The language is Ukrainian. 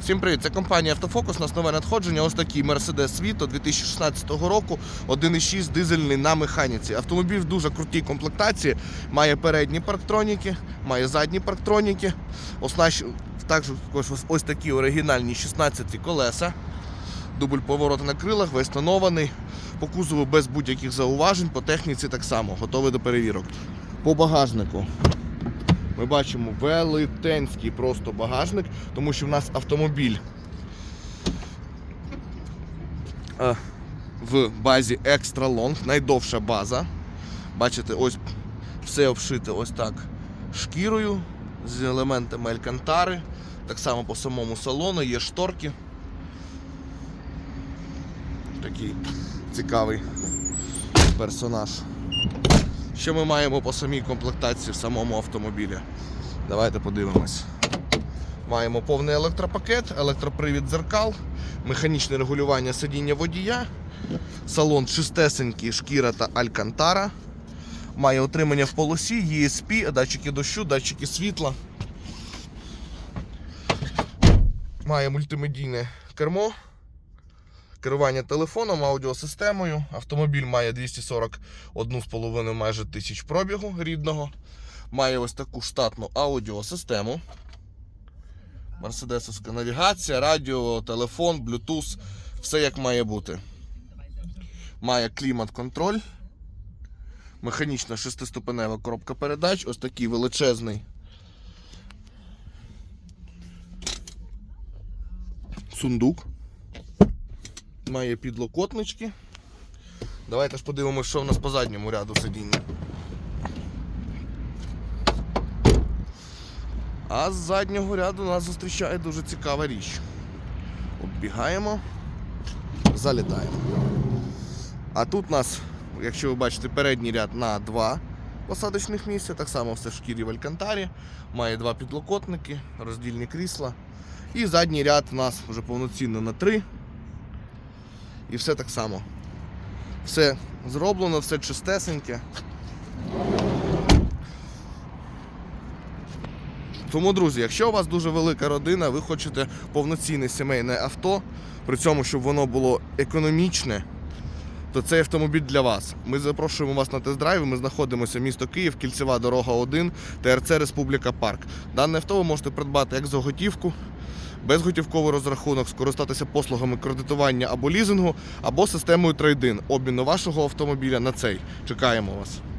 Всім привіт, це компанія Автофокус. Нас нове надходження. Ось такий Mercedes Vito 2016 року, 1.6 дизельний на механіці. Автомобіль в дуже крутій комплектації. Має передні парктроніки, має задні парктроніки. Оснащ... Також ось, ось, ось такі оригінальні 16 колеса. Дубль поворота на крилах, весь. По кузову без будь-яких зауважень, по техніці так само, готовий до перевірок. По багажнику. Ми бачимо велетенський просто багажник, тому що в нас автомобіль е, в базі Extra Long, найдовша база. Бачите, ось все обшите ось так шкірою з елементами алькантари. Так само по самому салону є шторки. Такий цікавий персонаж. Що ми маємо по самій комплектації в самому автомобілі? Давайте подивимось. Маємо повний електропакет, електропривід дзеркал, механічне регулювання сидіння водія, салон чистесенький, шкіра та алькантара. Має отримання в полосі, ESP, датчики дощу, датчики світла. Має мультимедійне кермо, керування телефоном, аудіосистемою. Автомобіль має 241,5 майже тисяч пробігу рідного. Має ось таку штатну аудіосистему. Мерседесовська навігація, радіо, телефон, Bluetooth, все як має бути. Має клімат-контроль. Механічна шестиступенева коробка передач, ось такий величезний сундук. Має підлокотнички. Давайте ж подивимося, що в нас по задньому ряду сидіння. А з заднього ряду нас зустрічає дуже цікава річ. Оббігаємо, залітаємо. А тут у нас, якщо ви бачите, передній ряд на два посадочних місця, так само все в шкірі в Алькантарі, має два підлокотники, роздільні крісла. І задній ряд у нас вже повноцінно на три. І все так само. Все зроблено, все чистесеньке. Тому, друзі, якщо у вас дуже велика родина, ви хочете повноцінне сімейне авто, при цьому, щоб воно було економічне, то цей автомобіль для вас. Ми запрошуємо вас на тест-драйв. Ми знаходимося місто Київ, кільцева дорога 1, ТРЦ Республіка Парк. Дане авто ви можете придбати як за готівку, безготівковий розрахунок, скористатися послугами кредитування або лізингу, або системою трейдин обміну вашого автомобіля на цей. Чекаємо вас.